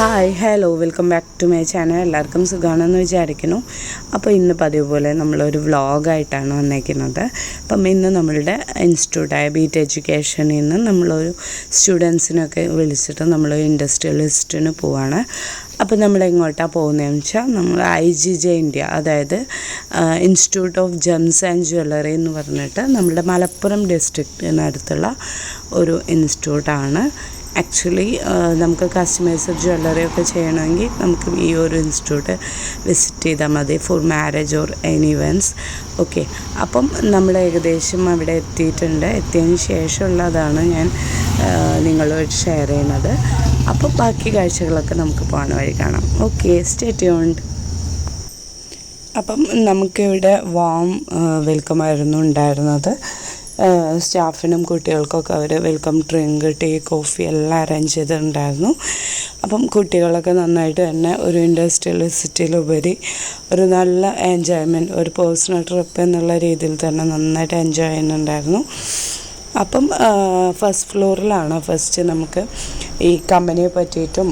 Hi hello welcome back to my channel എല്ലാവർക്കും സുഖമാണെന്ന് വിചാരിക്കുന്നു. അപ്പോൾ ഇന്ന് പതിവ് പോലെ നമ്മളൊരു വ്ളോഗായിട്ടാണ് വന്നേക്കുന്നത്. അപ്പം ഇന്ന് നമ്മളുടെ ഇൻസ്റ്റിറ്റ്യൂട്ടായ ബീറ്റ് എഡ്യൂക്കേഷനിൽ നിന്ന് നമ്മളൊരു സ്റ്റുഡൻസിനൊക്കെ വിളിച്ചിട്ട് നമ്മൾ ഇൻഡസ്ട്രിയലിസ്റ്റിന് പോവാണ്. അപ്പോൾ നമ്മൾ എങ്ങോട്ടാണ് പോകുന്നതെന്ന് വെച്ചാൽ നമ്മൾ ഐ ജി ജെ ഇന്ത്യ അതായത് institute of gems and jewellery എന്ന് പറഞ്ഞിട്ട് നമ്മുടെ മലപ്പുറം ഡിസ്ട്രിക്റ്റിനടുത്തുള്ള ഒരു ഇൻസ്റ്റിറ്റ്യൂട്ടാണ് ആക്ച്വലി നമുക്ക് കസ്റ്റമൈസ്ഡ് ജ്വല്ലറി ഒക്കെ ചെയ്യണമെങ്കിൽ നമുക്ക് ഈ ഒരു ഇൻസ്റ്റിറ്റ്യൂട്ട് വിസിറ്റ് ചെയ്താൽ മതി for marriage or any events okay അപ്പം നമ്മൾ ഏകദേശം അവിടെ എത്തിയിട്ടുണ്ട്. എത്തിയതിന് ശേഷമുള്ളതാണ് ഞാൻ നിങ്ങളോട് ഷെയർ ചെയ്യുന്നത്. അപ്പോൾ ബാക്കി കാഴ്ചകളൊക്കെ നമുക്ക് പോകാൻ വഴി കാണാം. ഓക്കെ സ്റ്റേ ട്യൂൺഡ് അപ്പം നമുക്കിവിടെ വാം വെൽക്കം ആയിരുന്നു ഉണ്ടായിരുന്നത്. സ്റ്റാഫിനും കുട്ടികൾക്കൊക്കെ അവർ വെൽക്കം ഡ്രിങ്ക് ടീ കോഫി എല്ലാം അറേഞ്ച് ചെയ്തിട്ടുണ്ടായിരുന്നു. അപ്പം കുട്ടികളൊക്കെ നന്നായിട്ട് തന്നെ ഒരു ഇൻഡസ്ട്രിയലിസിറ്റിയിലുപരി ഒരു നല്ല എൻജോയ്മെന്റ് ഒരു പേഴ്സണൽ ട്രിപ്പ് എന്നുള്ള രീതിയിൽ തന്നെ നന്നായിട്ട് എൻജോയ് ചെയ്യുന്നുണ്ടായിരുന്നു. അപ്പം ഫസ്റ്റ് ഫ്ലോറിലാണ് ഫസ്റ്റ് നമുക്ക് ഈ കമ്പനിയെ പറ്റിയിട്ടും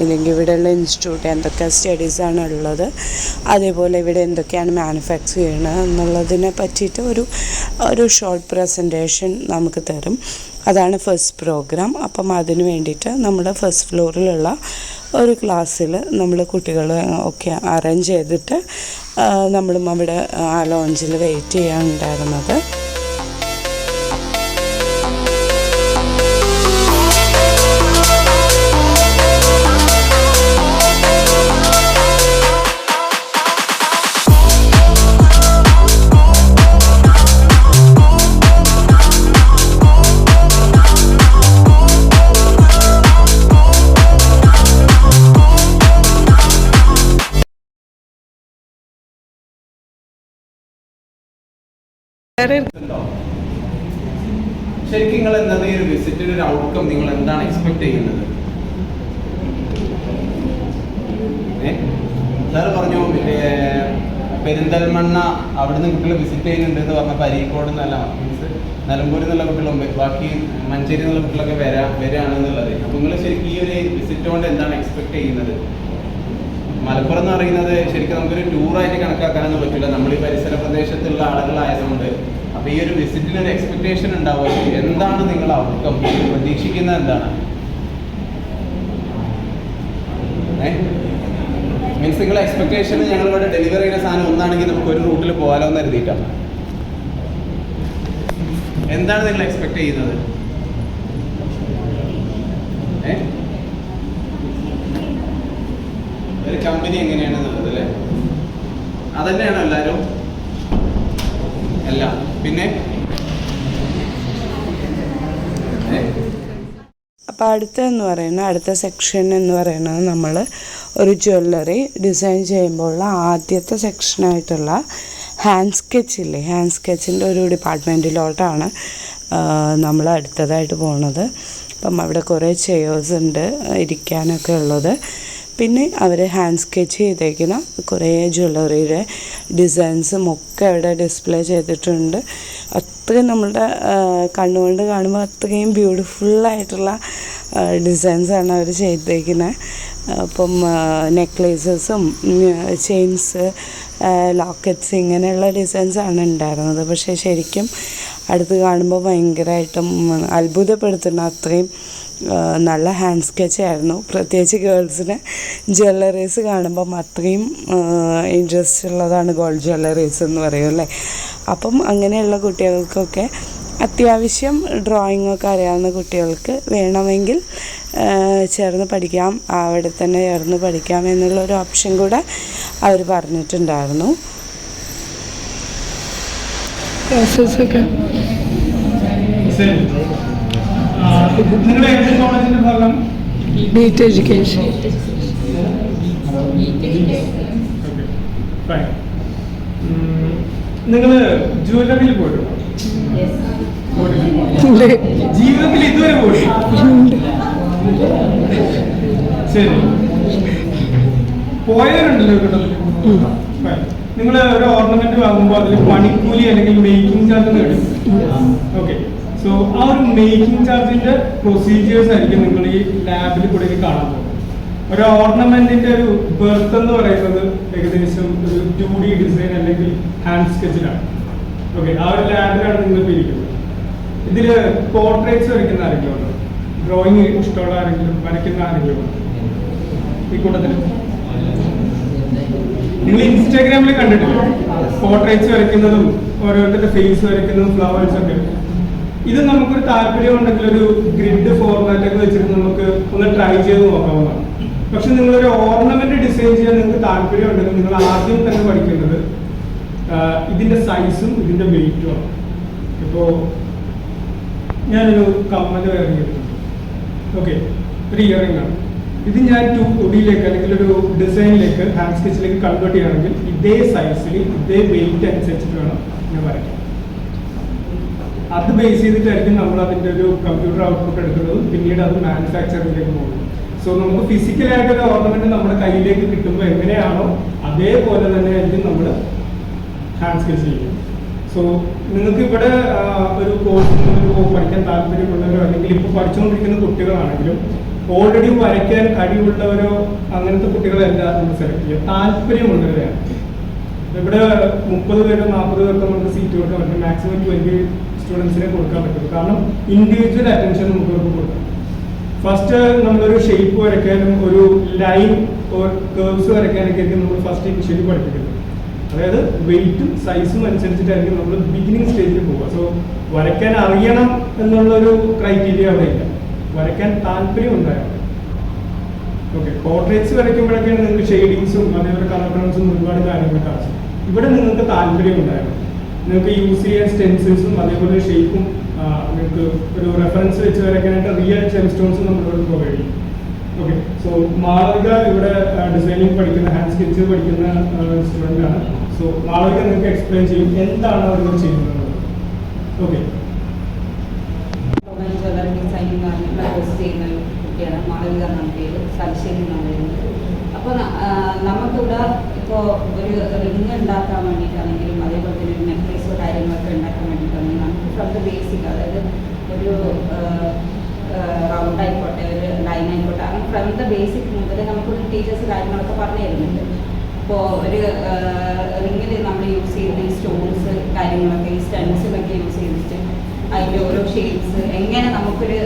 ഇല്ലെങ്കിൽ ഇവിടെയുള്ള ഇൻസ്റ്റിറ്റ്യൂട്ട് എന്തൊക്കെ സ്റ്റഡീസാണ് ഉള്ളത് അതേപോലെ ഇവിടെ എന്തൊക്കെയാണ് മാനുഫാക്ചർ ചെയ്യണത് എന്നുള്ളതിനെ പറ്റിയിട്ട് ഒരു ഒരു ഷോർട്ട് പ്രസന്റേഷൻ നമുക്ക് തരും. അതാണ് ഫസ്റ്റ് പ്രോഗ്രാം അപ്പം അതിന് വേണ്ടിയിട്ട് നമ്മുടെ ഫസ്റ്റ് ഫ്ലോറിലുള്ള ഒരു ക്ലാസ്സിൽ നമ്മൾ കുട്ടികൾ ഒക്കെ അറേഞ്ച് ചെയ്തിട്ട് നമ്മളും അവിടെ ആ ലോഞ്ചിൽ വെയിറ്റ് ചെയ്യാനുണ്ടായിരുന്നത്. ശരിക്കും നിങ്ങൾ എന്താണ് ഈ ഔട്ട്കം നിങ്ങൾ എന്താണ് എക്സ്പെക്ട് ചെയ്യുന്നത്? സാറ് പറഞ്ഞു പെരിന്തൽമണ്ണ പെരിന്തൽമണ്ണ അവിടുന്ന് കുട്ടികൾ വിസിറ്റ് ചെയ്യുന്നുണ്ട് എന്ന് പറഞ്ഞ അരീക്കോട് എന്നല്ല മീൻസ് നിലമ്പൂരിൽ നിന്നുള്ള കുട്ടികളും ബാക്കി മഞ്ചേരി എന്നുള്ള കുട്ടികളൊക്കെ വരാ വരാണെന്നുള്ളത് അപ്പോൾ നിങ്ങൾ ശരിക്കും ഈ ഒരു വിസിറ്റ് കൊണ്ട് എന്താണ് എക്സ്പെക്ട് ചെയ്യുന്നത്? മലപ്പുറം എന്ന് പറയുന്നത് ശരിക്കും നമുക്കൊരു ടൂറായിട്ട് കണക്കാക്കാനൊന്നും പറ്റില്ല. നമ്മൾ ഈ പരിസര പ്രദേശത്തുള്ള ആളുകളായതുകൊണ്ട്. അപ്പോൾ ഈ ഒരു വിസിറ്റിന് ഒരു എക്സ്പെക്ടേഷൻ ഉണ്ടാവും. എന്താണ് നിങ്ങൾ ഔട്ട്കം പ്രതീക്ഷിക്കുന്നത് എന്താണ്? മീൻസ് നിങ്ങളെ എക്സ്പെക്ടേഷൻ ഞങ്ങൾ ഇവിടെ ഡെലിവറി ചെയ്യുന്ന സാധനം ഒന്നാണെങ്കിൽ നമുക്ക് ഒരു റൂട്ടിൽ പോകാലോ എന്ന് കരുതിയിട്ടാണ്. എന്താണ് നിങ്ങൾ എക്സ്പെക്ട് ചെയ്യുന്നത്? ഏഹ് ഒരു കമ്പനി എങ്ങനെയാണെന്നുള്ളത് അല്ലേ? അതന്നെയാണ് എല്ലാവരും എല്ലാം. പിന്നെ? അപ്പോൾ അടുത്തതെന്ന് പറയുന്നത് അടുത്ത സെക്ഷൻ എന്ന് പറയുന്നത് നമ്മൾ ഒരു ജ്വല്ലറി ഡിസൈൻ ചെയ്യുമ്പോഴുള്ള ആദ്യത്തെ സെക്ഷനായിട്ടുള്ള ഹാൻഡ് സ്കെച്ച് ഇല്ലേ? ഹാൻഡ് സ്കെച്ചിന്റെ ഒരു ഡിപ്പാർട്ട്മെന്റിലോട്ടാണ് നമ്മൾ അടുത്തതായിട്ട് പോണത്. അപ്പം അവിടെ കുറേ ചെയേഴ്സ് ഉണ്ട് ഇരിക്കാനൊക്കെ ഉള്ളത്. പിന്നെ അവർ ഹാൻഡ് സ്കെച്ച് ചെയ്തേക്കുന്ന കുറേ ജ്വല്ലറിയുടെ ഡിസൈൻസും ഒക്കെ അവിടെ ഡിസ്പ്ലേ ചെയ്തിട്ടുണ്ട്. അത്രയും നമ്മളുടെ കണ്ണുകൊണ്ട് കാണുമ്പോൾ അത്രയും ബ്യൂട്ടിഫുള്ളായിട്ടുള്ള ഡിസൈൻസാണ് അവർ ചെയ്തേക്കുന്നത് അപ്പം നെക്ലേസസും ചെയിൻസ് ലോക്കറ്റ്സ് ഇങ്ങനെയുള്ള ഡിസൈൻസാണ് ഉണ്ടായിരുന്നത്. പക്ഷേ ശരിക്കും അടുത്ത് കാണുമ്പോൾ ഭയങ്കരമായിട്ടും അത്ഭുതപ്പെടുത്തുന്ന അത്രയും നല്ല ഹാൻഡ് സ്കെച്ച് ആയിരുന്നു. പ്രത്യേകിച്ച് ഗേൾസിന് ജ്വല്ലറീസ് കാണുമ്പം അത്രയും ഇൻട്രസ്റ്റ് ഉള്ളതാണ് ഗോൾഡ് ജ്വല്ലറീസ് എന്ന് പറയും അല്ലേ? അപ്പം അങ്ങനെയുള്ള കുട്ടികൾക്കൊക്കെ അത്യാവശ്യം ഡ്രോയിങ് ഒക്കെ അറിയാവുന്ന കുട്ടികൾക്ക് വേണമെങ്കിൽ ചേർന്ന് പഠിക്കാം അവിടെ തന്നെ ചേർന്ന് പഠിക്കാം എന്നുള്ള ഒരു ഓപ്ഷൻ കൂടെ അവർ പറഞ്ഞിട്ടുണ്ടായിരുന്നു. ശരി നിങ്ങളുടെ ഏത് കോളേജിന്റെ ഭാഗം? ബീറ്റ് എഡ്യൂക്കേഷൻ നിങ്ങൾ ജുവലറിയിൽ പോയിട്ടുണ്ടോ? പോയിട്ടില്ല. ഉണ്ട് ജീവിതത്തിൽ ഇതുവരെ ശരി. പോയവരുണ്ടല്ലോ കൂട്ടത്തിൽ. നിങ്ങൾ ഒരു ഓർണമെന്റ് വാങ്ങുമ്പോൾ അതിൽ പണിക്കൂലി അല്ലെങ്കിൽ മേക്കിംഗ് ചാർജ് ഓക്കെ സോ ആ ഒരു മേക്കിംഗ് ചാർജിന്റെ പ്രൊസീജിയേഴ്സ് ആയിരിക്കും നിങ്ങൾ ഈ ലാബിൽ കൂടെ കാണാൻ പോകുന്നത് ഒരു ഓർണമെന്റിന്റെ ഒരു ബെർത്ത് എന്ന് പറയുന്നത് ഏകദേശം ഒരു ടു ഡി ഡിസൈൻ അല്ലെങ്കിൽ ഹാൻഡ് സ്കെച്ചിലാണ് ഓക്കെ ആ ഒരു ലാബിലാണ് നിങ്ങൾ ഇരിക്കുന്നത്. ഇതിൽ പോർട്രേറ്റ്സ് വരയ്ക്കുന്ന ആരെങ്കിലും ഉണ്ടോ? ഡ്രോയിങ് ഇഷ്ടമുള്ള ആരെങ്കിലും വരയ്ക്കുന്ന ആരെങ്കിലും ഉണ്ടോ? ഈ കൂട്ടത്തിൽ? നിങ്ങൾ ഇൻസ്റ്റാഗ്രാമിൽ കണ്ടിട്ടില്ല? പോർട്രേറ്റ്സ് വരയ്ക്കുന്നതും ഓരോരുത്തരുടെ ഫേസ് വരയ്ക്കുന്നതും ഫ്ലവേഴ്സ് ഒക്കെ. ഇത് നമുക്കൊരു താല്പര്യം ഉണ്ടെങ്കിൽ ഒരു ഗ്രിഡ് ഫോർമാറ്റ് ഒക്കെ വെച്ചിട്ട് നമുക്ക് ഒന്ന് ട്രൈ ചെയ്ത് നോക്കാവുന്നതാണ് പക്ഷെ നിങ്ങളൊരു ഓർണമെന്റ് ഡിസൈൻ ചെയ്യാൻ നിങ്ങൾക്ക് താല്പര്യം ഉണ്ടെങ്കിൽ നിങ്ങൾ ആദ്യം തന്നെ പഠിക്കേണ്ടത് ഇതിന്റെ സൈസും ഇതിന്റെ വെയിറ്റും ആണ്. ഇപ്പോ ഞാനൊരു കമ്മൽ ഇറങ്ങിയിട്ടുണ്ട് ഓക്കെ ഒരു ഇയറിംഗ് ആണ്. ഇത് ഞാൻ ടു തുടിയിലേക്ക് അല്ലെങ്കിൽ ഒരു ഡിസൈനിലേക്ക് ഹാൻഡ് സ്കെച്ചിലേക്ക് കൺവേർട്ട് ചെയ്യുകയാണെങ്കിൽ ഇതേ സൈസിൽ ഇതേ വെയിറ്റ് അനുസരിച്ചിട്ട് വേണം ഞാൻ വരയ്ക്കാൻ. അത് ബേസ് ചെയ്തിട്ടായിരിക്കും നമ്മൾ അതിന്റെ ഒരു കമ്പ്യൂട്ടർ ഔട്ട്പുട്ട് എടുക്കുന്നത്. പിന്നീട് അത് മാനുഫാക്ചറിംഗിലേക്ക് പോകും. സോ നമുക്ക് ഫിസിക്കലായിട്ട് ഒരു ഓർണമെന്റ് നമ്മുടെ കയ്യിലേക്ക് കിട്ടുമ്പോൾ എങ്ങനെയാണോ അതേപോലെ തന്നെ ആയിരിക്കും നമ്മൾ ഹാൻഡ് സ്കെച്ച് ചെയ്യും സോ നിങ്ങൾക്ക് ഇവിടെ ഒരു കോഴ്സ് പഠിക്കാൻ താല്പര്യമുള്ളവരോ അല്ലെങ്കിൽ ഇപ്പോൾ പഠിച്ചുകൊണ്ടിരിക്കുന്ന കുട്ടികളാണെങ്കിലും ഓൾറെഡി വരയ്ക്കാൻ കഴിവുള്ളവരോ അങ്ങനത്തെ കുട്ടികളെല്ലാം നമ്മൾ സെലക്ട് ചെയ്യുക. താല്പര്യമുള്ളവരെയാണ്. ഇവിടെ മുപ്പത് പേരോ നാൽപ്പത് പേർക്കോ നമുക്ക് സീറ്റ് പറ്റും മാക്സിമം ട്വന്റി സ്റ്റുഡൻസിനെ കൊടുക്കാൻ പറ്റും കാരണം ഇൻഡിവിജ്വൽ അറ്റൻഷൻ നമുക്ക് അവർക്ക് കൊടുക്കാം. ഫസ്റ്റ് നമ്മളൊരു ഷേപ്പ് വരയ്ക്കാനും ഒരു ലൈൻ കേർവ്സ് വരയ്ക്കാനൊക്കെ ആയിരിക്കും നമ്മൾ ഫസ്റ്റ് ഇനിഷ്യലി പഠിപ്പിക്കുന്നത്. അതായത് വെയിറ്റും സൈസും അനുസരിച്ചിട്ടായിരിക്കും നമ്മൾ ബിഗിനിങ് സ്റ്റേജിൽ പോകുക സോ വരയ്ക്കാൻ അറിയണം എന്നുള്ളൊരു ക്രൈറ്റീരിയ അവിടെ ഇല്ല. വരയ്ക്കാൻ താല്പര്യം ഉണ്ടായാൽ ഓക്കെ പോർട്രേറ്റ്സ് വരയ്ക്കുമ്പോഴൊക്കെയാണ് നിങ്ങൾക്ക് ഷെയ്ഡിങ്സും അതേപോലെ കളർ ടോൺസും ഒരുപാട് കാര്യങ്ങളൊക്കെ ആവശ്യം ഇവിടെ നിങ്ങൾക്ക് താല്പര്യം ഉണ്ടായിരുന്നു നിങ്ങൾക്ക് യൂസ് ചെയ്യാൻ സ്റ്റെൻസിൽസും അതേപോലെ ഷേപ്പും നിങ്ങൾക്ക് ഒരു റെഫറൻസ് വെച്ച് വരയ്ക്കാനായിട്ട് റിയൽ ചെൽ സ്റ്റോൺസും നമ്മളിവിടെ പ്രൊവൈഡ് ചെയ്യും. ഓക്കെ സോ മാളവിക ഇവിടെ ഡിസൈനിങ് പഠിക്കുന്ന ഹാൻഡ് സ്കെച്ച് പഠിക്കുന്ന സ്റ്റുഡന്റ് ആണ്. സോ മാളവിക നിങ്ങൾക്ക് എക്സ്പ്ലെയിൻ ചെയ്യും എന്താണ് അവർ ചെയ്യുന്നത്. ഓക്കെ ജ്വല്ലറി ഡിസൈനിങ് ചെയ്യുന്ന കുട്ടിയാണ് മാളവിക എന്നാണ് പേര്. തലശ്ശേരി എന്നാണ് അപ്പോൾ നമുക്കിവിടെ ഇപ്പോൾ ഒരു റിങ് ഉണ്ടാക്കാൻ വേണ്ടിയിട്ടാണെങ്കിലും അതേപോലെ തന്നെ ഒരു നെക്ലേസോ കാര്യങ്ങളൊക്കെ ഉണ്ടാക്കാൻ വേണ്ടിയിട്ടാണെങ്കിൽ നമുക്ക് ഫ്രം ദ ബേസിക് അതായത് ഒരു റൗണ്ട് ആയിക്കോട്ടെ ഒരു ലൈൻ ആയിക്കോട്ടെ അങ്ങനെ ഫ്രം ദ ബേസിക് മുതൽ നമുക്ക് ഒരു ടീച്ചേഴ്സ് കാര്യങ്ങളൊക്കെ പറഞ്ഞു തരുന്നുണ്ട്. ഇപ്പോൾ ഒരു റിങ്ങിൽ നമ്മൾ യൂസ് ചെയ്യുന്ന ഈ സ്റ്റോൺസ് കാര്യങ്ങളൊക്കെ ഈ സ്റ്റൺസിലൊക്കെ യൂസ് ചെയ്തിട്ട് അതിന്റെ ഓരോ ഷേപ്സ് എങ്ങനെ നമുക്കൊരു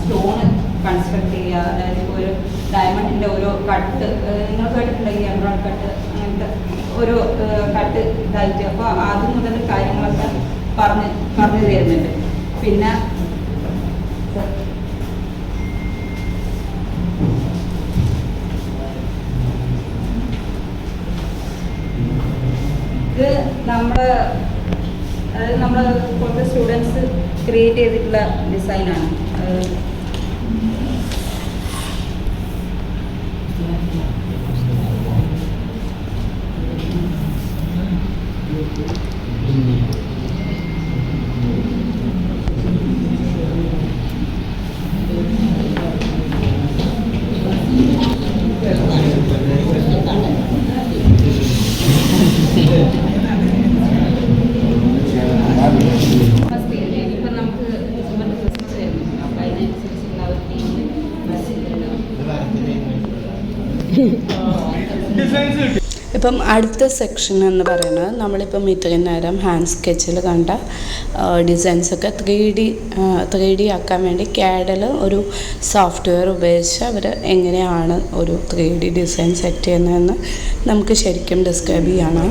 സ്റ്റോൺ കൺസ്ട്രക്ട് ചെയ്യുക. അതായത് ഇപ്പോൾ ഒരു ഡയമണ്ടിന്റെ ഓരോ കട്ട് നിങ്ങൾ കേട്ടിട്ടുണ്ടെങ്കിൽ എംബ്രോയിഡ് കട്ട് അങ്ങനത്തെ ഒരു കട്ട് ഇതായിട്ട്. അപ്പോൾ ആദ്യം മുതൽ കാര്യങ്ങളൊക്കെ പറഞ്ഞ് പറഞ്ഞു തരുന്നുണ്ട്. പിന്നെ ഇത് നമ്മുടെ അതായത് നമ്മൾ കുറച്ച് സ്റ്റുഡൻസ് ക്രിയേറ്റ് ചെയ്തിട്ടുള്ള ഡിസൈനാണ് ഇപ്പം നമുക്ക് ഡിസംബറിൽ ക്രിസ്മസ് വരുന്നു അപ്പോൾ അതിനനുസരിച്ചുള്ള ഒരു തീമിൽ ബസ്സിലുണ്ടാവും ഡിസൈൻസ് കിട്ടി ഇപ്പം അടുത്ത സെക്ഷൻ എന്ന് പറയുന്നത് നമ്മളിപ്പം ഇത്രയും നേരം ഹാൻഡ് സ്കെച്ചിൽ കണ്ട ഡിസൈൻസൊക്കെ ത്രീ ഡി ത്രീ ഡി ആക്കാൻ വേണ്ടി ക്യാഡിൽ ഒരു സോഫ്റ്റ്വെയർ ഉപയോഗിച്ച് അവർ എങ്ങനെയാണ് ഒരു ത്രീ ഡി ഡിസൈൻ സെറ്റ് ചെയ്യുന്നതെന്ന് നമുക്ക് ശരിക്കും ഡിസ്ക്രൈബ് ചെയ്യണം.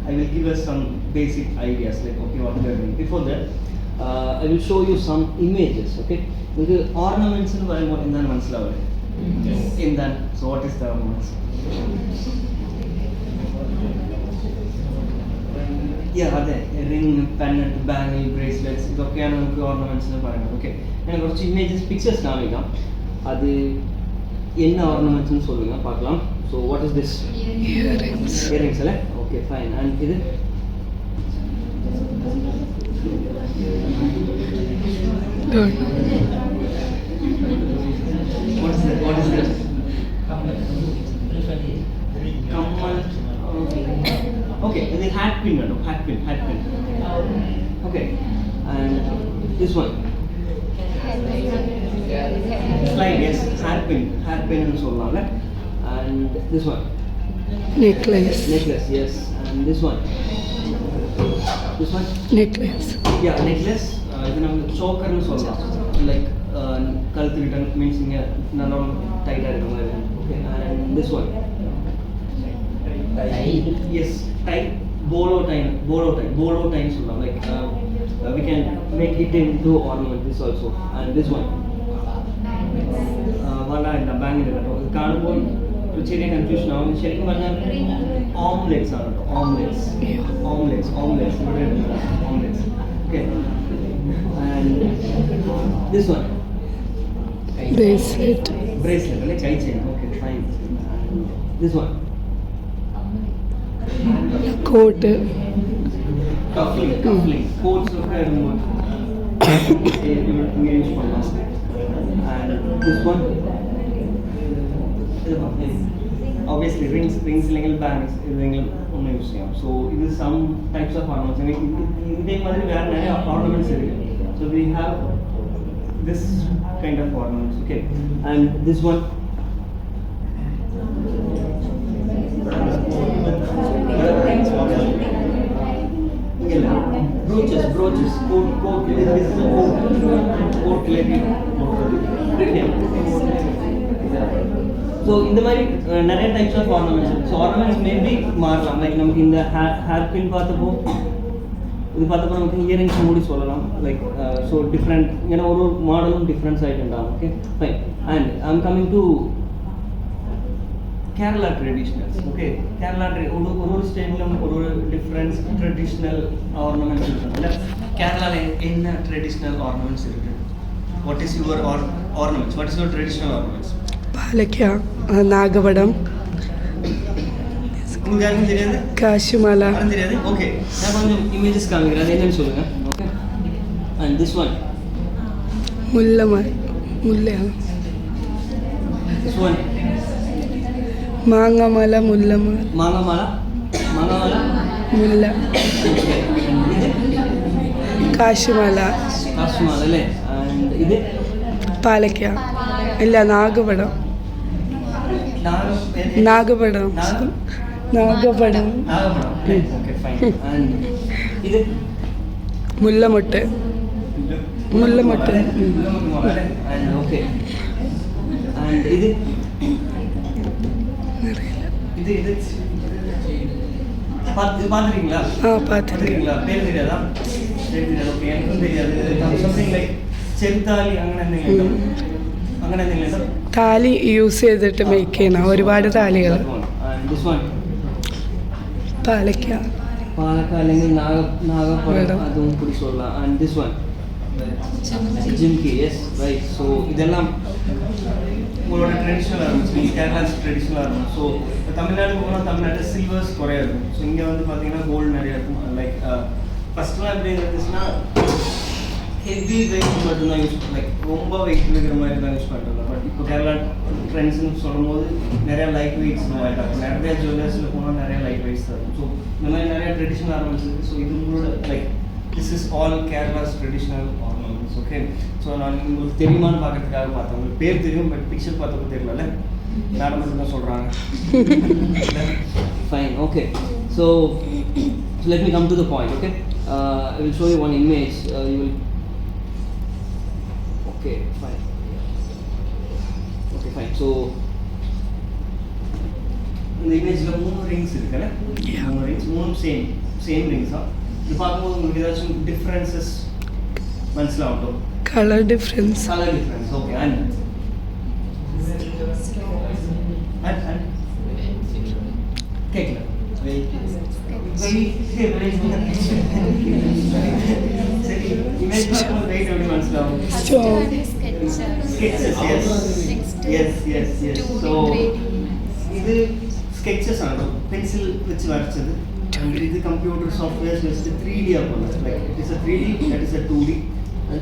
I will give us some basic ideas like okay what doing. Before that, uh, I will show you some images. Okay, ഇത് ornaments എന്ന് പറയുമ്പോൾ എന്താണ് മനസ്സിലാവുക എന്താണ് so what is the ornaments? Yeah, അതെ റിംഗ് പെന്നറ്റ് ബാങ്കിൾ ബ്രേസ്ലെറ്റ്സ് ഇതൊക്കെയാണ് നമുക്ക് ornaments എന്ന് പറയുന്നത് ഓക്കെ ഞാൻ കുറച്ച് ഇമേജസ് പിക്ചേഴ്സ് കാണിക്കാം അത് என்ன ornaments சொல்லுங்க பார்க்கலாம் so what is this earrings அல்ல ஓகே ஃபைன் அண்ட் இது Good. What is that? What is that? Kamal. Okay, and the hat pin, madam. Hat pin, hat pin. Okay, this one. Slide, yes. Hat pin, hat pin, and so on. And this one. Necklace. Necklace, yes. And this one this one? Necklace. Yeah, necklace. Uh, even choker and solva. Like, kalt uh, return means in here, none of tight Okay, and this one. Tie. Yes, tie. Bolo tie. bolo time, bolo time. So, like, uh, uh, we can make it into ornament. This also, and this one. Uh, one and the bangle. Can't ഒരു ചെറിയ confusion ആവും ശരിക്കും പറഞ്ഞാൽ ഓംലെറ്റ്സ് ആണ് കേട്ടോ ഓംലെറ്റ്സ് ഓംലെറ്റ്സ് ഓംലെറ്റ്സ് ഇവിടെ omelettes okay and this one bracelet bracelet അല്ലേ കൈ chain okay fine this one coat cufflink cufflink coats ഒക്കെ ഇടുമ്പോൾ ഇങ്ങനെ യൂസ് பண்ணலாம் and this one obviously rings rings ഇല്ലെങ്കിൽ ബാങ്ക്സ് ഇതെങ്കിലും ഒന്ന് യൂസ് ചെയ്യാം സോ ഇത് സം ടൈപ്സ് ഓഫ് ഓർണമെന്റ്സ് ഇതേ മാതിരി വേറെ நிறைய ഓർണമെന്റ്സ് ഇരിക്കും so we have this kind of ornaments okay and this one brooches brooches coat coat this is a coat coat related coat yeah. So இந்த மாதிரி நிறைய types of ornaments so ornaments maybe மாறலாம் like நமக்கு இந்த hair hair பின் பார்த்தப்போ ഇത് பார்த்தപ്പോൾ നമുക്ക് ഇയറിങ്സും കൂടി சொல்லலாம் ലൈക്ക് സോ ഡിഫറെന്റ് ഇങ്ങനെ ഓരോ മോഡലും ഡിഫറൻസ് ആയിട്ടുണ്ടാവും okay fine and I'm coming to Kerala traditionals okay Kerala ഒരു ഓരോ സ്റ്റേറ്റിലും ഒരു ഡിഫറൻസ് ട്രഡീഷണൽ ഓർണമെന്റ്സ് ഉണ്ട് കേരളയിലെ എന്ന ട്രഡീഷണൽ ഓർണമെന്റ്സ് ഇരിക്കും what is your ornaments what is your traditional ornaments ആലക്ക നാഗവടം കാശുമല. മാങ്ങമല മുല്ലമല മുല്ല. കാശുമല. കാശുമല അല്ലേ? പാലക്ക. ഇല്ല നാഗപടം നാഗപടം നാഗ- നാഗപടം നാഗപടം ഓക്കെ ഫൈൻ ആൻഡ് ഇത് മുല്ലമൊട്ട് മുല്ലമൊട്ട് ആൻഡ് ഓക്കെ ആൻഡ് ഇത് ഇത് ഇത് பார்த்து பார்த்துருக்கீங்களா ആ പാത്തിരിക്ക பார்த்துருக்கீங்களா பேர் தெரியாதா பேர் தெரியாது ஓகே எனக்கும் தெரியாது സംതിങ് ലൈക്ക് ചെറുതാലി അങ്ങനെ എന്തെങ്കിലും ഉണ്ടോ? അങ്ങനെ എന്തെങ്കിലും ഉണ്ടോ? താലി യൂസ് ചെയ്തിട്ട് മേക്ക് ചെയ്യണം ഒരുപാട് താലികൾ And this one പാലക്ക പാലക്ക അല്ലെങ്കിൽ നാഗ നാഗപ്പഴം വേണം. അതും കൂടി சொல்லலாம் and this one jhumki yes right so இதெல்லாம் உங்களோட traditional ornaments Kerala's traditional ornaments so Tamil Nadu போனால் தமிழ்நாடு சில்வர்ஸ் குறையா இருக்கும் ஸோ இங்கே வந்து பார்த்தீங்கன்னா கோல்டு நிறைய இருக்கும் லைக் ஃபஸ்ட்லாம் எப்படி இருந்துச்சுன்னா ஹெவி வெயிட் மட்டும்தான் யூஸ் லைக் ரொம்ப வெயிட் இருக்கிற மாதிரி தான் யூஸ் பண்ணுறாங்க பட் இப்போ கேரளா ஃப்ரெண்ட்ஸ்னு சொல்லும் போது நிறைய லைட் வெயிட்ஸ் ஆகிட்டாங்க நிறைய ஜுவல்லர்ஸில் போனால் நிறைய லைட் வெயிட்ஸ் தான். ஸோ இந்த மாதிரி நிறைய ட்ரெடிஷ்னல் ஆர்னமெண்ட்ஸ் இருக்குது ஸோ இது உங்களோட like this is all Kerala's traditional ornaments okay so நான் உங்களுக்கு தெரியுமான்னு பார்க்கறதுக்காக பார்த்தேன். உங்களுக்கு பேர் தெரியும் பட் பிக்சர் பார்த்தப்போ தெரியல மேடம் மட்டும் தான் சொல்கிறாங்க fine okay so let me come to the point okay I will show you one image you will Okay, fine. Okay, fine. So, இந்த இமேஜில் மூணு ரிங்ஸ் இருக்குல்ல மூணு ரிங்ஸ் மூணும் சேம் சேம் ரிங்ஸ் தான் இது பார்க்கும்போது உங்களுக்கு ஏதாச்சும் differences மனசிலாகட்டும் colour difference colour difference okay and கேட்கல வெரி வெரி ശരി ഇമേജ് നോക്കുമ്പോൾ വെയിറ്റ് എവിടെ മനസ്സിലാവും stone sketches yes yes yes yes so ഇത് സ്കെച്ചസ് ആണ്. പെൻസിൽ വെച്ച് വരച്ചത്. ഇത് കമ്പ്യൂട്ടർ സോഫ്റ്റ്വെയർസ് വെച്ചിട്ട് ത്രീ ഡി ആക്കുന്നത് like it is a three D that is a two D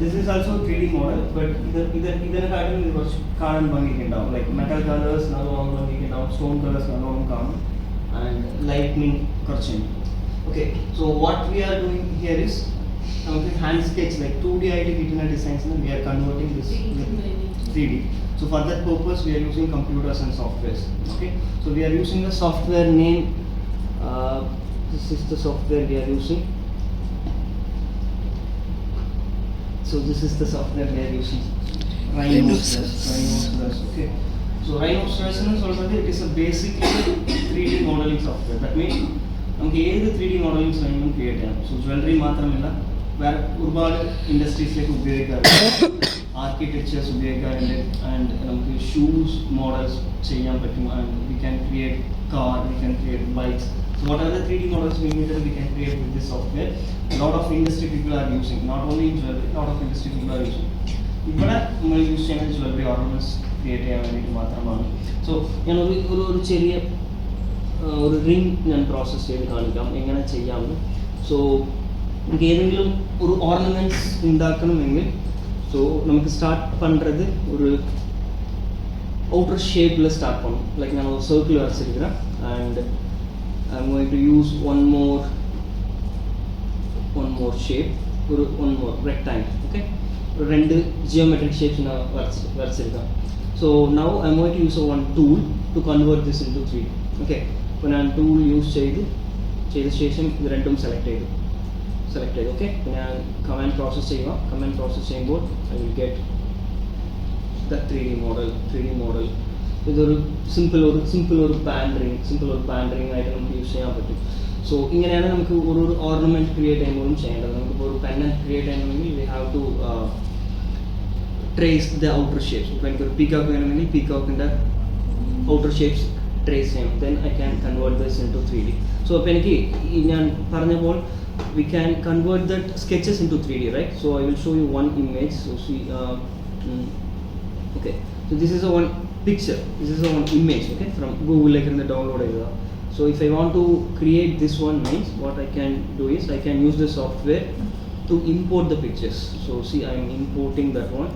this is also three D model but ഇത് ഇത് ഇതിനെക്കാട്ടും ഇത് കുറച്ച് കാണാൻ ഭംഗിക്കുണ്ടാവും ലൈക്ക് മെറ്റൽ കളേഴ്സ് നല്ലോണം ഭംഗിക്കുണ്ടാവും സ്റ്റോൺ കളേഴ്സ് നല്ലോണം കാണും. ആൻഡ് ലൈറ്റ്നിങ് കുറച്ചുണ്ട് okay so what we are doing here is with hand sketch like 2D idea retina designs and we are converting this 3D. So for that purpose we are using computers and softwares. Okay. So we are using the software name. Uh, this is the software we are using. So this is the software we are using. Rhinoceros. Rhinoceros. Okay. So Rhinoceros is already it is a basic 3D modeling software. That means നമുക്ക് ഏത് three D modelling ശ്രമിക്കും create ചെയ്യാം so jewellery മാത്രമല്ല വേറെ ഒരുപാട് ഇൻഡസ്ട്രീസിലേക്ക് ഉപയോഗിക്കാറുണ്ട്. Architectures ഉപയോഗിക്കാറുണ്ട്. And നമുക്ക് ഷൂസ് മോഡൽസ് ചെയ്യാൻ പറ്റും. And we can create car we can create bikes So what are the 3D models we needed we can create with this software? A lot of industry people are using, not only in jewelry, a lot of industry people are using. ഇവിടെ നമ്മൾ use ചെയ്യുന്ന jewellery ornaments create ചെയ്യാൻ വേണ്ടിയിട്ട് മാത്രമാണ്. So ഞാൻ ഒരു ഒരു ഒരു ചെറിയ ആ, ഒരു റിംഗ് ഞാൻ പ്രോസസ്സ് ചെയ്ത് കാണിക്കാം. എങ്ങനെ ചെയ്യാമെന്ന്. സോ നമുക്ക് ഏതെങ്കിലും ഒരു ഓർണമെന്റ്സ് ഉണ്ടാക്കണമെങ്കിൽ ஸோ நமக்கு ஸ்டார்ட் பண்ணுறது ஒரு அவுட்டர் ஷேப்பில் ஸ்டார்ட் பண்ணும் லைக் நான் ஒரு circle வரைச்சிருக்கிறேன் and I'm going to use one more one more shape ஒரு ஒன் மோர் ரெக்டாங்கிள் ஓகே ஒரு ரெண்டு ஜியோமெட்ரிக் ஷேப்ஸ் நான் வரைச்சி வரைச்சிருக்கேன் so now I'm going to use one tool to convert this into three okay അപ്പോൾ ഞാൻ tool use ചെയ്ത് ചെയ്ത ശേഷം ഇത് രണ്ടും സെലക്ട് ചെയ്തു സെലക്ട് ചെയ്തു ഓക്കെ ഞാൻ കമാൻഡ് പ്രോസസ്സ് ചെയ്യുക കമാൻഡ് പ്രോസസ്സ് ചെയ്യുമ്പോൾ I will get the three D model three D model ഇതൊരു സിമ്പിൾ ഒരു സിമ്പിൾ ഒരു പാൻഡറിങ് സിമ്പിൾ ഒരു പാൻഡറിങ് ആയിട്ട് നമുക്ക് യൂസ് ചെയ്യാൻ പറ്റും. സോ ഇങ്ങനെയാണ് നമുക്ക് ഒരു ഒരു ഓർണമെന്റ് ക്രിയേറ്റ് ചെയ്യുമ്പോഴും ചെയ്യേണ്ടത്. നമുക്കിപ്പോൾ ഒരു പെൻ ക്രിയേറ്റ് ചെയ്യണമെങ്കിൽ we have to trace the outer shapes ഇപ്പോൾ എനിക്കൊരു പീക്കോക്ക് വേണമെങ്കിൽ പീക്കോക്കിന്റെ ഔട്ടർ ഷേപ്സ് ട്രേസ് ചെയ്യണം. Then I can convert this into three D so അപ്പോൾ എനിക്ക് ഞാൻ പറഞ്ഞപ്പോൾ we can convert that sketches into 3D, right? So I will show you one image. So see, uh, mm, okay. So this is a one picture. This is a one image, okay, from Google like in the download area. So if I want to create this one means what I can do is I can use the software to import the pictures. So see, I am importing that one.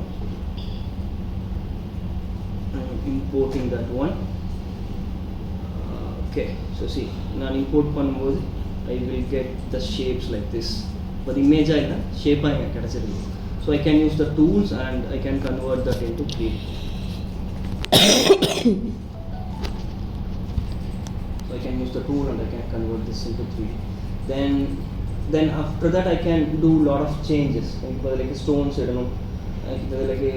I am importing that one. Uh, okay, so see, நான் import பண்ணும்போது I will get the shapes like this. But image I shape I can So I can use the tools and I can convert that into grid. so I can use the tool and I can convert this into grid. Then then after that I can do lot of changes. Like stones, I don't know. ഇതിലേക്ക്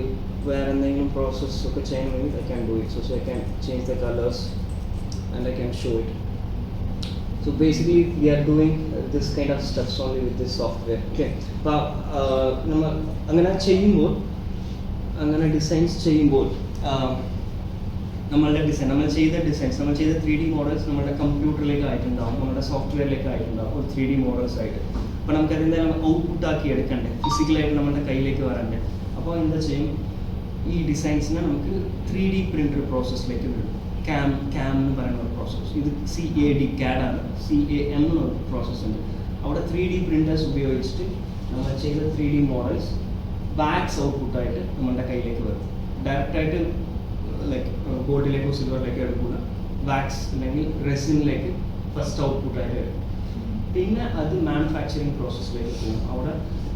വേറെ എന്തെങ്കിലും പ്രോസസ്സൊക്കെ ചെയ്യണമെങ്കിൽ I can do it. So I can change the colors and I can show it. So basically, we are doing uh, this kind of stuffs only with this software. Okay. അപ്പോൾ നമ്മൾ അങ്ങനെ ചെയ്യുമ്പോൾ അങ്ങനെ designs ചെയ്യുമ്പോൾ ആഹ്, നമ്മളുടെ design നമ്മൾ ചെയ്ത designs നമ്മൾ ചെയ്ത ത്രീ ഡി മോഡൽസ് നമ്മുടെ കമ്പ്യൂട്ടറിലേക്ക് ആയിട്ടുണ്ടാവും നമ്മുടെ സോഫ്റ്റ്വെയറിലേക്ക് ആയിട്ടുണ്ടാവും ഒരു ത്രീ ഡി മോഡൽസ് ആയിട്ട്. അപ്പോൾ നമുക്ക് അതെന്തായാലും ഔട്ട്പുട്ട് ആക്കി എടുക്കണ്ടേ? ഫിസിക്കലായിട്ട് നമ്മുടെ കയ്യിലേക്ക് വരണ്ടേ? അപ്പോൾ എന്താ ചെയ്യും? ഈ ഡിസൈൻസിനെ നമുക്ക് ത്രീ ഡി പ്രിന്റർ പ്രോസസ്സിലേക്ക് വിടും. ക്യാം ക്യാം എന്ന് പറയുന്ന ഒരു പ്രോസസ്സ് ഇത് സി എ ഡി ആണ്. സി എ എം എന്നൊരു പ്രോസസ്സ് ഉണ്ട്. അവിടെ ത്രീ ഡി പ്രിന്റേഴ്സ് ഉപയോഗിച്ചിട്ട് നമ്മൾ ചെയ്ത ത്രീ ഡി മോഡൽസ് ബാക്സ് ഔട്ട്പുട്ടായിട്ട് നമ്മളുടെ കയ്യിലേക്ക് വരും. ഡയറക്റ്റായിട്ട് ലൈക്ക് ഗോൾഡിലേക്കോ സിൽവറിലേക്കോ എടുക്കുന്ന വാക്സ് അല്ലെങ്കിൽ റെസിനിലേക്ക് ഫസ്റ്റ് ഔട്ട്പുട്ടായിട്ട് വരും. പിന്നെ അത് മാനുഫാക്ചറിങ് പ്രോസസ്സിലേക്ക് പോകും. അവിടെ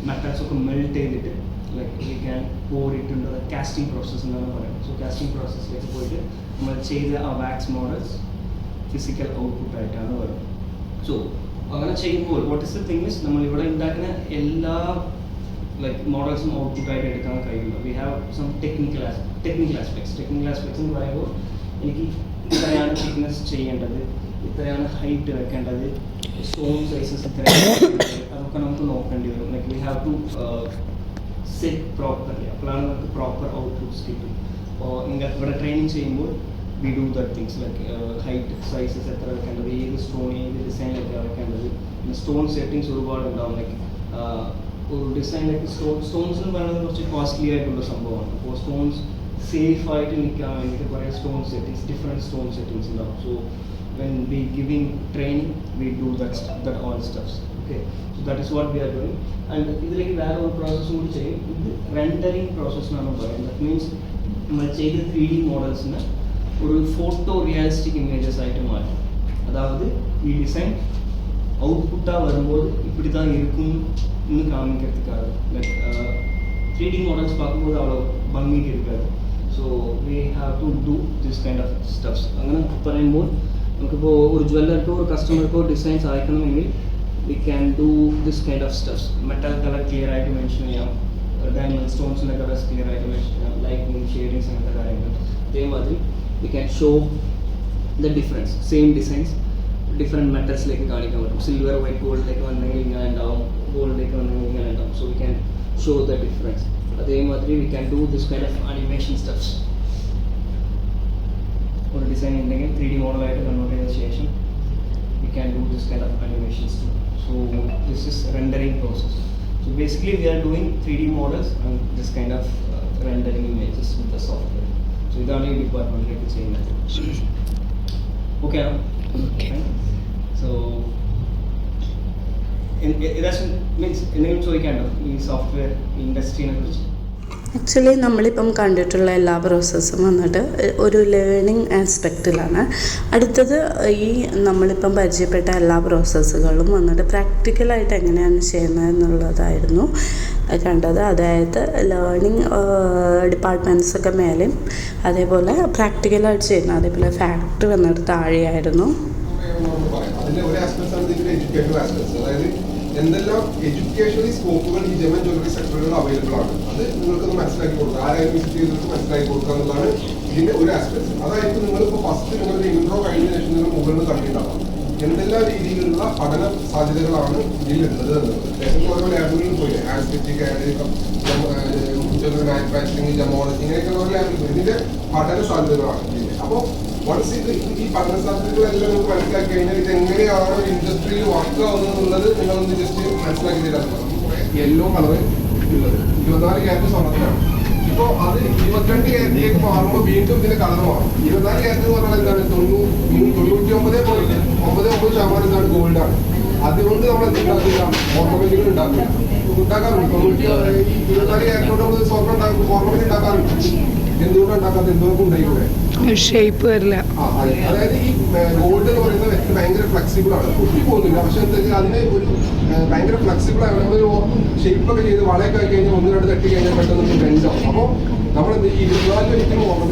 മെറ്റൽസ് ഒക്കെ മെൽറ്റ് ചെയ്തിട്ട് like we can pour it ഉണ്ട് കാസ്റ്റിംഗ് പ്രോസസ്സ് എന്നാണ് പറയുന്നത് സോ കാസ്റ്റിംഗ് പ്രോസസ്സിലേക്ക് പോയിട്ട് നമ്മൾ ചെയ്ത ആ വാക്സ് മോഡൽസ് ഫിസിക്കൽ ഔട്ട്പുട്ട് ആയിട്ടാണ് വരുന്നത്. സോ അങ്ങനെ ചെയ്യുമ്പോൾ what is the thing is നമ്മൾ ഇവിടെ ഉണ്ടാക്കുന്ന എല്ലാ ലൈക്ക് മോഡൽസും ഔട്ട്പുട്ട് ആയിട്ട് എടുക്കാൻ കഴിയില്ല we have some technical technical aspects technical aspects എന്ന് പറയുമ്പോൾ എനിക്ക് ഇത്രയാണ് തിക്നെസ് ചെയ്യേണ്ടത് ഇത്രയാണ് ഹൈറ്റ് വെക്കേണ്ടത് സ്റ്റോൺ സൈസസ് ഇത്രയാണ് വെക്കേണ്ടത്. അതൊക്കെ നമുക്ക് നോക്കേണ്ടി വരും. Like we have to set properly അപ്പോഴാണ് നമുക്ക് പ്രോപ്പർ ഔട്ട്പുട്ട്സ് കിട്ടും. അപ്പോൾ ഇവിടെ ട്രെയിനിങ് ചെയ്യുമ്പോൾ we do that things like height sizes എത്ര വെക്കേണ്ടത് ഏത് സ്റ്റോൺ ഏത് ഡിസൈനിലൊക്കെ വെക്കേണ്ടത്. പിന്നെ സ്റ്റോൺ സെറ്റിങ്സ് ഒരുപാട് ഉണ്ടാവും. ലൈക്ക് ഒരു ഡിസൈനിലേക്ക് സ്റ്റോൺ സ്റ്റോൺസ് എന്ന് പറയുന്നത് കുറച്ച് കോസ്റ്റ്ലി ആയിട്ടുള്ള സംഭവമാണ്. അപ്പോൾ സ്റ്റോൺസ് സേഫ് ആയിട്ട് നിൽക്കാൻ വേണ്ടിയിട്ട് കുറേ stone settings different stone settings ഉണ്ടാവും. So when we giving training we do that that all stuffs okay so that is what we are doing and ഇതിലേക്ക് വേറെ ഒരു പ്രോസസ്സും കൂടി ചെയ്യും ഇത് റെൻഡറിങ് പ്രോസസ് എന്നാണ് പറയുന്നത് ദറ്റ് മീൻസ് നമ്മൾ ചെയ്ത ത്രീ ഡി മോഡൽസിന് ഒരു ഫോട്ടോ റിയാലിസ്റ്റിക് ഇമേജസ് ആയിട്ട് മാറ്റും அதாவது ഈ ഡിസൈൻ அவுட்புட்டாக வரும்போது இப்படி தான் இருக்கும்னு காமிக்கிறதுக்காக லைக் த்ரீ டி மாடல்ஸ் பார்க்கும்போது அவ்வளோ பங்கிட்டு இருக்காது so we have to do this kind of stuffs അങ്ങനെ പറയുമ്പോൾ നമുക്കിപ്പോൾ ഒരു ജ്വല്ലർക്കോ ഒരു കസ്റ്റമർക്കോ ഡിസൈൻസ് അയക്കണമെങ്കിൽ we can do this kind of stuffs metal colour clear ആയിട്ട് മെൻഷൻ ചെയ്യാം ഡയമണ്ട് സ്റ്റോൺസിന്റെ കളേഴ്സ് ക്ലിയർ ആയിട്ട് മെൻഷൻ ചെയ്യാം ലൈറ്റിംഗ് ഷെയ്ഡിങ്സ് അങ്ങനത്തെ കാര്യങ്ങൾ അതേമാതിരി we can show the difference same designs different മെറ്റൽസിലേക്ക് കാണിക്കാൻ പറ്റും സിൽവർ വൈറ്റ് ഗോൾഡിലേക്ക് വന്നെങ്കിൽ ഇങ്ങനെ ഉണ്ടാവും ഗോൾഡിലേക്ക് വന്നെങ്കിൽ ഇങ്ങനെ ഉണ്ടാവും so we can show the difference അതേമാതിരി we can do this kind of animation steps ഒരു ഡിസൈൻ ഉണ്ടെങ്കിൽ ത്രീ ഡി മോഡലായിട്ട് കൺവേർട്ട് ചെയ്ത ശേഷം we can do this kind of animations So this is rendering process so basically we are doing three D models and this kind of rendering images with the software so ഇതാണ് ഈ ഡിപ്പാർട്ട്മെൻറ്റിലേക്ക് ചെയ്യുന്നത് okay ആണോ Okay. So ഏകദേശം means എന്തെങ്കിലും ചോദിക്കാണ്ടോ ഈ software ഇൻഡസ്ട്രീനെ കുറിച്ച് actually നമ്മളിപ്പം കണ്ടിട്ടുള്ള എല്ലാ പ്രോസസ്സും വന്നിട്ട് ഒരു ലേണിംഗ് ആസ്പെക്റ്റിലാണ് അടുത്തത് ഈ നമ്മളിപ്പം പരിചയപ്പെട്ട എല്ലാ പ്രോസസ്സുകളും വന്നിട്ട് പ്രാക്ടിക്കലായിട്ട് എങ്ങനെയാണ് ചെയ്യുന്നത് എന്നുള്ളതായിരുന്നു. കണ്ടത്. അതായത് ലേണിംഗ് ഡിപ്പാർട്ട്മെന്റ്സൊക്കെ മേലെയും അതേപോലെ പ്രാക്ടിക്കലായിട്ട് ചെയ്യുന്നത് അതേപോലെ ഫാക്ടറി വന്നിട്ട് താഴെയായിരുന്നു. ഒരു എഡ്യൂക്കേറ്റീവ് അതായത് എന്തെല്ലാം എഡ്യൂക്കേഷണൽ സ്കോപ്പുകൾ ഈ ജമൻ ജ്വല്ലറി സെക്ടറിൽ അവൈലബിൾ ആണ്? അത് നിങ്ങൾക്കൊന്ന് മനസ്സിലാക്കി കൊടുക്കുക. ആരായാലും വിസിറ്റ് ചെയ്തവർക്ക് മനസ്സിലാക്കി കൊടുക്കുക എന്നുള്ളതാണ് ഇതിന്റെ ഒരു ആസ്പെക്ട് അതായത് നിങ്ങളിപ്പോൾ ഫസ്റ്റ് നിങ്ങളുടെ ഇൻട്രോ കഴിഞ്ഞ ശേഷം നിങ്ങൾ മുകളിൽ കണ്ടിട്ടുണ്ടാവും എന്തെല്ലാം രീതിയിലുള്ള പഠന സാധ്യതകളാണ് ഇതിലുള്ളത് എന്നുള്ളത്. ലാബുകളിൽ പോയി ആസ്പെക്റ്റിക് മാനുഫാക്ചറിങ് ജമോളജി ഇങ്ങനെയൊക്കെയുള്ള ഉള്ള ലാബുകൾ ഇതിന്റെ പഠന സാധ്യതകളാണ് അപ്പോൾ വൺസ് ഇത് ഈ പഠന സാധ്യതകളെല്ലാം നിങ്ങൾക്ക് മനസ്സിലാക്കി കഴിഞ്ഞാൽ ഇത് എങ്ങനെയാണ് ഇൻഡസ്ട്രിയിൽ വർക്ക് ആവുന്നത് നിങ്ങളൊന്ന് ജസ്റ്റ് മനസ്സിലാക്കി തരാം യെല്ലോ കളർ ഉള്ളത്. ഇരുപത്തിനാല് ക്യാരറ്റ് സ്വർണത്തിനാണ് ഇപ്പോൾ അത് ഇരുപത്തിരണ്ട് ക്യാരറ്റിലേക്ക് മാറുമ്പോൾ വീണ്ടും ഇതിന്റെ കളർ മാറും. ഇരുപത്തിനാല് ക്യാരറ്റ് എന്ന് പറഞ്ഞാൽ എന്താണ്? തൊണ്ണൂറ് തൊണ്ണൂറ്റി ഒമ്പത് പോയിന്റ് ഒമ്പത് ഒമ്പത് ശതമാനം എന്താണ്? ഗോൾഡാണ് അതുകൊണ്ട് നമ്മൾ എന്തുണ്ടാക്കില്ല ഓർണമെന്റുകൾ ഉണ്ടാക്കില്ല ഉണ്ടാക്കാറുണ്ട്. തൊണ്ണൂറ്റി ഇരുപത്തിനാല് ക്യാരറ്റ് കൊണ്ട് നമ്മൾ സ്വർണം ഉണ്ടാക്കും. ഓർണമെന്റ് ഉണ്ടാക്കാറുണ്ട്. ഷേപ്പ് വരില്ല. അതായത് ഈ ഗോൾഡ് എന്ന് പറയുന്ന വ്യക്തി ഭയങ്കര ഫ്ലെക്സിബിൾ ആണ്. കുട്ടി പോകുന്നില്ല. പക്ഷെ എന്താ അതിന് ഒരു ഭയങ്കര ഫ്ലെക്സിബിൾ ആണ്. നമ്മളൊരു ഷേപ്പ് ഒക്കെ ചെയ്ത് വളയൊക്കെ ആയി കഴിഞ്ഞാൽ ഒന്ന് രണ്ട് തട്ടി കഴിഞ്ഞാൽ പെട്ടെന്ന് ബെൻഡാവും അപ്പോൾ നമ്മൾ ഈ ഇരുപത്തിനാല് ഒരിക്കലും ഓർമ്മ